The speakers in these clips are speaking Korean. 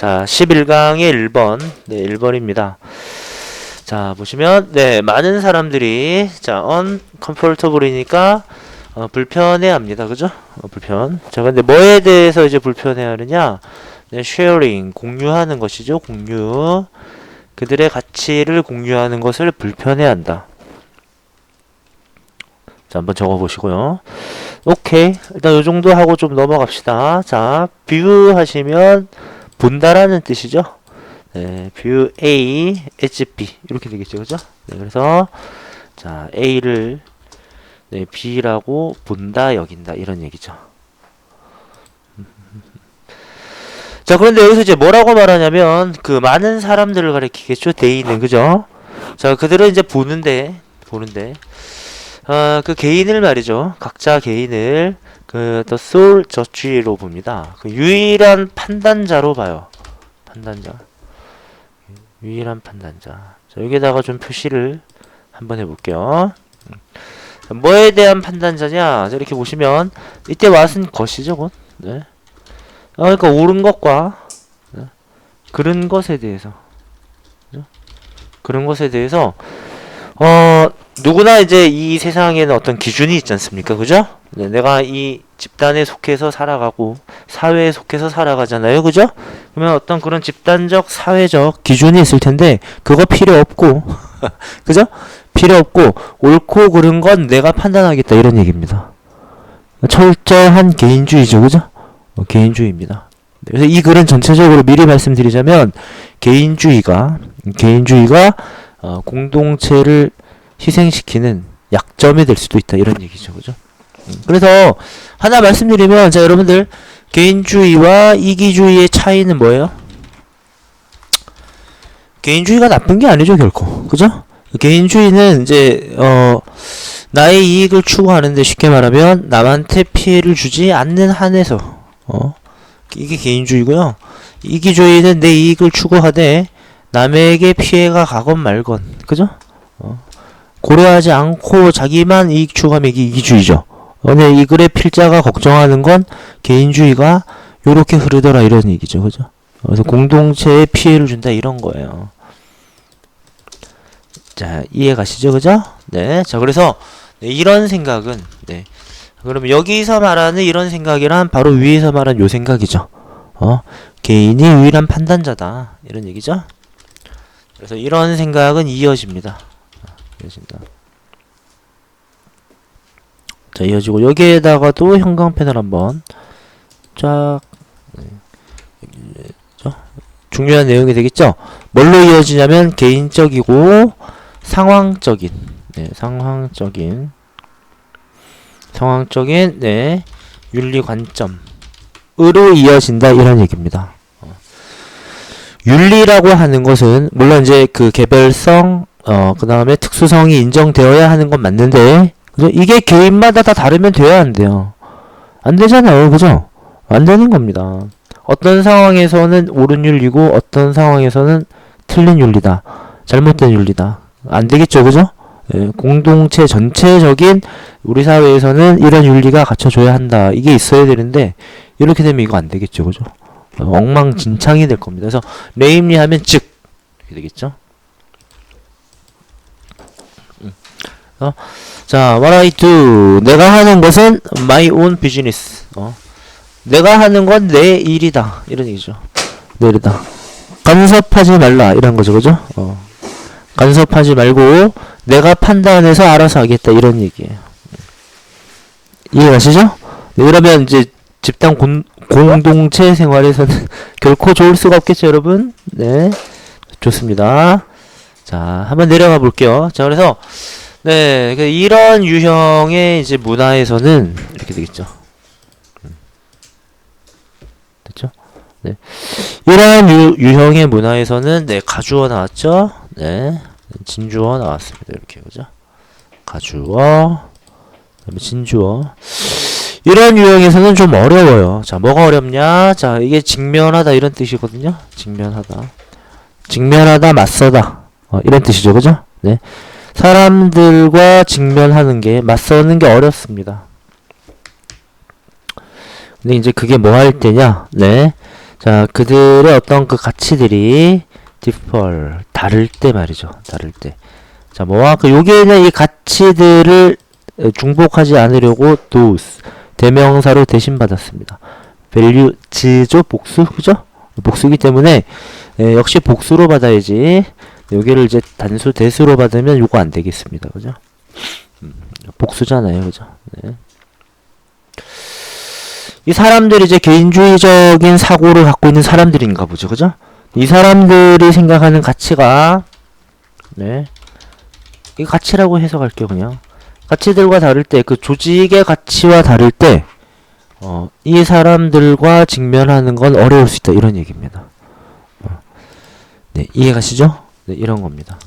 자, 11강의 1번. 네, 1번입니다. 자, 보시면, 네, 많은 사람들이, 자, uncomfortable이니까, 어, 불편해 합니다. 그죠? 어, 불편. 자, 근데 뭐에 대해서 이제 불편해 하느냐? 네, sharing, 공유하는 것이죠. 공유. 그들의 가치를 공유하는 것을 불편해 한다. 자, 한번 적어 보시고요. 오케이. 일단 요 정도 하고 좀 넘어갑시다. 자, view 하시면 본다라는 뜻이죠. 네, view A, HP 이렇게 되겠죠, 그죠? 네, 그래서 자 A를 네, B라고 본다, 여긴다 이런 얘기죠. 자, 그런데 여기서 이제 뭐라고 말하냐면 그 많은 사람들을 가리키겠죠, 대인은 그죠? 자, 그들은 이제 보는데 보는데 어, 그 개인을 말이죠. 각자 개인을 그 the sole judge로 봅니다. 그 유일한 판단자로 봐요. 판단자. 유일한 판단자. 자, 여기다가 좀 표시를 한번 해볼게요. 음. 뭐에 대한 판단자냐? 자, 이렇게 보시면 이때 왓은 것이죠, 곧. 네. 어, 그러니까 옳은 것과 네. 그런 것에 대해서 그죠? 그런 것에 대해서 어 누구나 이제 이 세상에는 어떤 기준이 있지 않습니까? 그죠? 네, 내가 이 집단에 속해서 살아가고 사회에 속해서 살아가잖아요. 그죠? 그러면 어떤 그런 집단적 사회적 기준이 있을 텐데 그거 필요 없고 그죠? 필요 없고 옳고 그른 건 내가 판단하겠다 이런 얘기입니다. 철저한 개인주의죠. 그죠? 어, 개인주의입니다. 네, 그래서 이 글은 전체적으로 미리 말씀드리자면 개인주의가 개인주의가 어, 공동체를 희생시키는 약점이 될 수도 있다. 이런 얘기죠. 그죠? 음, 그래서 하나 말씀드리면 자 여러분들 개인주의와 이기주의의 차이는 뭐예요? 개인주의가 나쁜 게 아니죠 결코. 그죠? 개인주의는 이제 어 나의 이익을 추구하는데 쉽게 말하면 남한테 피해를 주지 않는 한에서 어 이게 개인주의고요. 이기주의는 내 이익을 추구하되 남에게 피해가 가건 말건. 그죠? 어. 고려하지 않고 자기만 이익 추구하면 이게 이기주의죠. 오늘 이 글의 필자가 걱정하는 건 개인주의가 요렇게 흐르더라 이런 얘기죠. 그죠? 그래서 공동체에 피해를 준다 이런 거예요. 자, 이해 가시죠? 그죠? 네. 자, 그래서 네, 이런 생각은 네. 그러면 여기서 말하는 이런 생각이란 바로 위에서 말한 요 생각이죠. 어? 개인이 유일한 판단자다. 이런 얘기죠. 그래서 이런 생각은 이어집니다. 이어진다. 자, 이어지고 여기에다가도 형광펜을 한번 쫙 네. 저, 중요한 내용이 되겠죠? 뭘로 이어지냐면 개인적이고 상황적인 네, 상황적인 상황적인 네, 윤리 관점으로 이어진다 이런 얘기입니다. 어. 윤리라고 하는 것은 물론 이제 그 개별성 어, 그 다음에 특수성이 인정되어야 하는 건 맞는데, 그죠? 이게 개인마다 다 다르면 돼야 안 돼요. 안 되잖아요. 그죠? 안 되는 겁니다. 어떤 상황에서는 옳은 윤리고, 어떤 상황에서는 틀린 윤리다. 잘못된 윤리다. 안 되겠죠. 그죠? 예, 공동체 전체적인 우리 사회에서는 이런 윤리가 갖춰줘야 한다. 이게 있어야 되는데, 이렇게 되면 이거 안 되겠죠. 그죠? 어, 엉망진창이 될 겁니다. 그래서, 레임리 하면 즉, 이렇게 되겠죠? 어? 자, what I do. 내가 하는 것은 my own business. 어? 내가 하는 건 내 일이다. 이런 얘기죠. 내 일이다. 간섭하지 말라. 이런 거죠. 그죠? 어. 간섭하지 말고 내가 판단해서 알아서 하겠다. 이런 얘기예요. 이해가시죠? 네, 그러면 이제 집단 공, 공동체 생활에서는 결코 좋을 수가 없겠죠, 여러분? 네. 좋습니다. 자, 한번 내려가 볼게요. 자, 그래서 네, 그 이런 유형의 이제 문화에서는 이렇게 되겠죠. 음. 됐죠? 네. 이런 유, 유형의 문화에서는 네, 가주어 나왔죠? 네. 진주어 나왔습니다. 이렇게 그죠? 가주어 그다음에 진주어 이런 유형에서는 좀 어려워요. 자, 뭐가 어렵냐? 자, 이게 직면하다 이런 뜻이거든요. 직면하다. 직면하다, 맞서다. 어, 이런 뜻이죠. 그죠? 네. 사람들과 직면하는 게 맞서는 게 어렵습니다. 근데 이제 그게 뭐 할 때냐? 네. 자, 그들의 어떤 그 가치들이 differ 다를 때 말이죠. 다를 때. 자, 뭐와 그 여기에는 이 가치들을 에, 중복하지 않으려고 those 대명사로 대신 받았습니다. values죠 복수 그죠? 복수기 때문에 에, 역시 복수로 받아야지. 여기를 이제 단수 대수로 받으면 요거 안 되겠습니다. 그죠? 음, 복수잖아요. 그죠? 네. 이 사람들이 이제 개인주의적인 사고를 갖고 있는 사람들인가 보죠. 그죠? 이 사람들이 생각하는 가치가 네. 이 가치라고 해석할게요, 그냥. 가치들과 다를 때 그 조직의 가치와 다를 때 어, 이 사람들과 직면하는 건 어려울 수 있다. 이런 얘기입니다. 어. 네, 이해가시죠? 네, 이런 겁니다.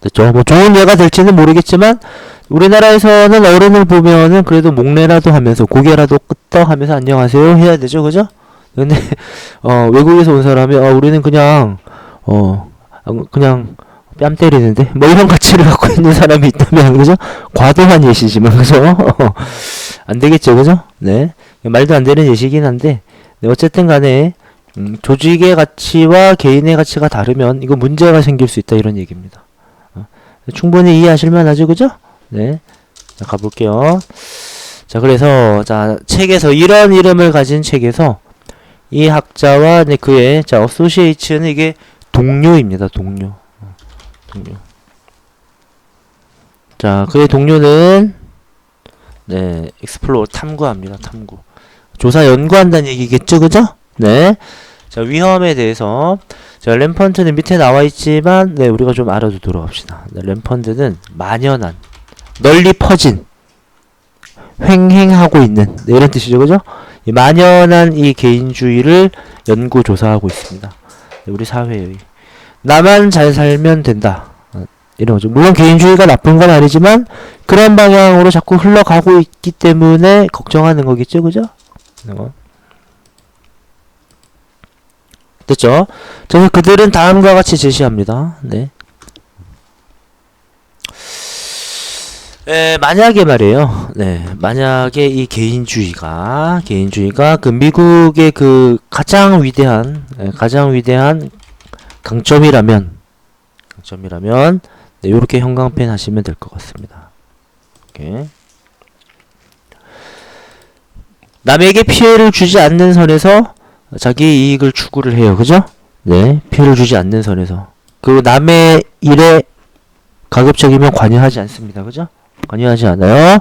됐죠? 뭐 좋은 예가 될지는 모르겠지만 우리나라에서는 어른을 보면은 그래도 목례라도 하면서 고개라도 끄떡하면서 안녕하세요 해야 되죠, 그죠? 근데 어 외국에서 온 사람이 어 우리는 그냥 어 아, 그냥 뺨 때리는데 뭐 이런 가치를 갖고 있는 사람이 있다면 그죠? 과도한 예시지만 그죠? 안 되겠죠, 그죠? 네 말도 안 되는 예시긴 한데 네, 어쨌든 간에 음, 조직의 가치와 개인의 가치가 다르면 이거 문제가 생길 수 있다 이런 얘기입니다. 어, 충분히 이해하실 만 하죠, 그죠? 네. 자, 가볼게요. 자, 그래서, 자, 책에서, 이런 이름을 가진 책에서, 이 학자와 네, 그의, 자, 어소시에이츠는 이게 동료입니다, 동료. 어, 동료. 자, 그의 동료는, 네, 익스플로어 탐구합니다, 탐구. 조사 연구한다는 얘기겠죠, 그죠? 네. 자, 위험에 대해서, 자, 램펀트는 밑에 나와 있지만, 네, 우리가 좀 알아두도록 합시다. 네, 램펀트는 만연한, 널리 퍼진 횡행하고 있는 네, 이런 뜻이죠. 그죠? 이 만연한 이 개인주의를 연구 조사하고 있습니다. 네, 우리 사회의 나만 잘 살면 된다. 어, 이런 거죠. 물론 개인주의가 나쁜 건 아니지만 그런 방향으로 자꾸 흘러가고 있기 때문에 걱정하는 거겠죠. 그죠? 어. 됐죠? 그래서 그들은 다음과 같이 제시합니다. 네. 에, 만약에 말이에요. 네, 만약에 이 개인주의가 개인주의가 그 미국의 그 가장 위대한 에, 가장 위대한 강점이라면 강점이라면 네, 요렇게 형광펜 하시면 될 것 같습니다. 이렇게. 남에게 피해를 주지 않는 선에서 자기 이익을 추구를 해요. 그죠? 네, 피해를 주지 않는 선에서 그 남의 일에 가급적이면 관여하지 않습니다. 그죠? 관여하지 않아요.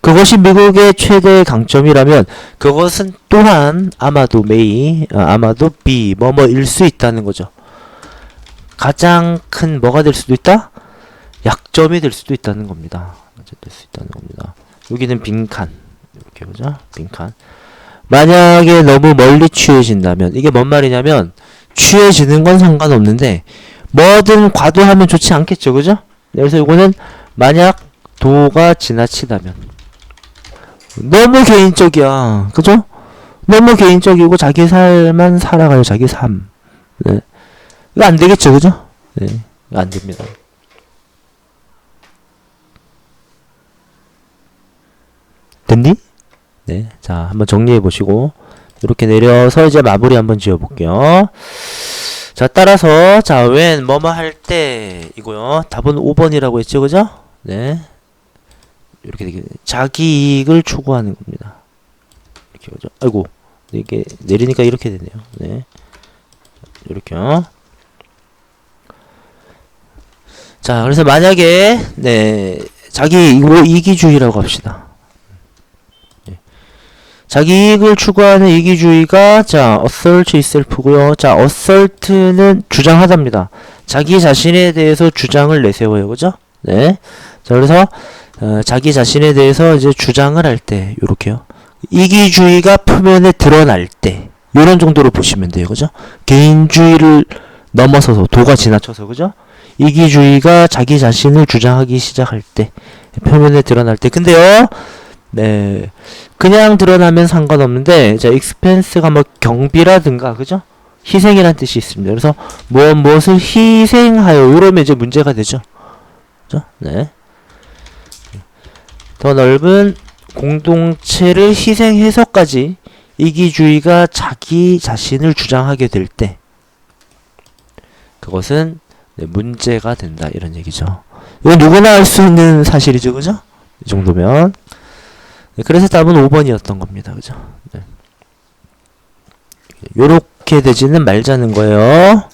그것이 미국의 최대 강점이라면 그것은 또한 아마도 메이, 아, 아마도 B, 뭐뭐일 수 있다는 거죠. 가장 큰 뭐가 될 수도 있다? 약점이 될 수도 있다는 겁니다. 될수 있다는 겁니다. 여기는 빈칸. 이렇게 보죠. 빈칸. 만약에 너무 멀리 취해진다면 이게 뭔 말이냐면 취해지는 건 상관없는데 뭐든 과도하면 좋지 않겠죠. 그죠? 그래서 이거는 만약 도가 지나치다면 너무 개인적이야 그죠? 너무 개인적이고 자기 삶만 살아가요 자기 삶 네. 이거 안 되겠죠 그죠? 네 안 됩니다 됐니? 네 자 한번 정리해 보시고 이렇게 내려서 이제 마무리 한번 지어 볼게요 자 따라서 자 웬 뭐뭐 할 때 이거요 답은 5번이라고 했죠 그죠? 네 이렇게 되게 자기 이익을 추구하는 겁니다. 이렇게 오죠. 아이고 이게 내리니까 이렇게 되네요. 네, 이렇게요. 자, 그래서 만약에 네 자기 이거 이기주의라고 합시다. 네. 자기 이익을 추구하는 이기주의가 자 assert itself고요. 자 assert는 주장하답니다. 자기 자신에 대해서 주장을 내세워요, 그죠? 네. 자 그래서 어, 자기 자신에 대해서 이제 주장을 할 때 요렇게요. 이기주의가 표면에 드러날 때 요런 정도로 보시면 돼요. 그죠? 개인주의를 넘어서서 도가 지나쳐서 그죠? 이기주의가 자기 자신을 주장하기 시작할 때 표면에 드러날 때 근데요. 네. 그냥 드러나면 상관없는데 자, 익스펜스가 뭐 경비라든가 그죠? 희생이란 뜻이 있습니다. 그래서 무엇 무엇을 희생하여 이러면 이제 문제가 되죠. 그죠? 네. 더 넓은 공동체를 희생해서까지 이기주의가 자기 자신을 주장하게 될 때 그것은 네, 문제가 된다 이런 얘기죠. 이건 누구나 알 수 있는 사실이죠, 그죠? 이 정도면 네, 그래서 답은 5번이었던 겁니다, 그죠? 네. 요렇게 되지는 말자는 거예요.